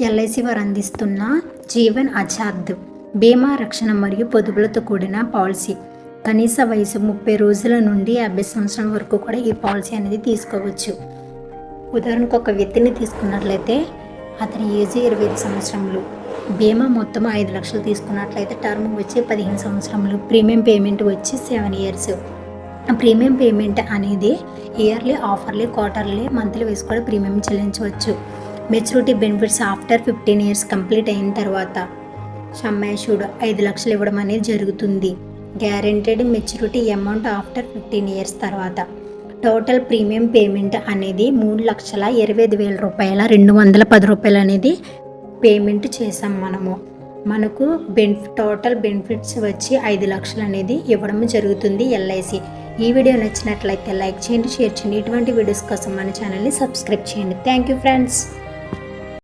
LIC వారు అందిస్తున్న జీవన్ అజాద్ బీమా రక్షణ మరియు పొదుపులతో కూడిన పాలసీ. కనీస వయసు ముప్పై రోజుల నుండి యాభై సంవత్సరాల వరకు కూడా ఈ పాలసీ అనేది తీసుకోవచ్చు. ఉదాహరణకు ఒక వ్యక్తిని తీసుకున్నట్లయితే అతని ఏజ్ ఇరవై ఐదు సంవత్సరములు. బీమా మొత్తం ఐదు లక్షలు తీసుకున్నట్లయితే టర్మ్ వచ్చి పదిహేను సంవత్సరములు. ప్రీమియం పేమెంట్ వచ్చి సెవెన్ ఇయర్స్. ప్రీమియం పేమెంట్ అనేది ఇయర్లీ ఆఫర్లీ క్వార్టర్లీ మంత్లీ వేసి కూడా ప్రీమియం చెల్లించవచ్చు. Maturity benefits after fifteen years complete అయిన తర్వాత సమ్మాషుడ్ ఐదు లక్షలు ఇవ్వడం అనేది జరుగుతుంది. Guaranteed maturity amount after fifteen years తర్వాత టోటల్ ప్రీమియం పేమెంట్ అనేది మూడు లక్షల ఇరవై ఐదు వేల రూపాయల రెండు వందల పది రూపాయలు అనేది పేమెంట్ చేసాం మనము. మనకు బెనిఫి టోటల్ బెనిఫిట్స్ వచ్చి ఐదు లక్షలు అనేది ఇవ్వడం జరుగుతుంది ఎల్ఐసి ఈ వీడియో నచ్చినట్లయితే లైక్ చేయండి షేర్ చేయండి. ఇటువంటి వీడియోస్ కోసం మన ఛానల్ని సబ్స్క్రైబ్ చేయండి. Thank you friends.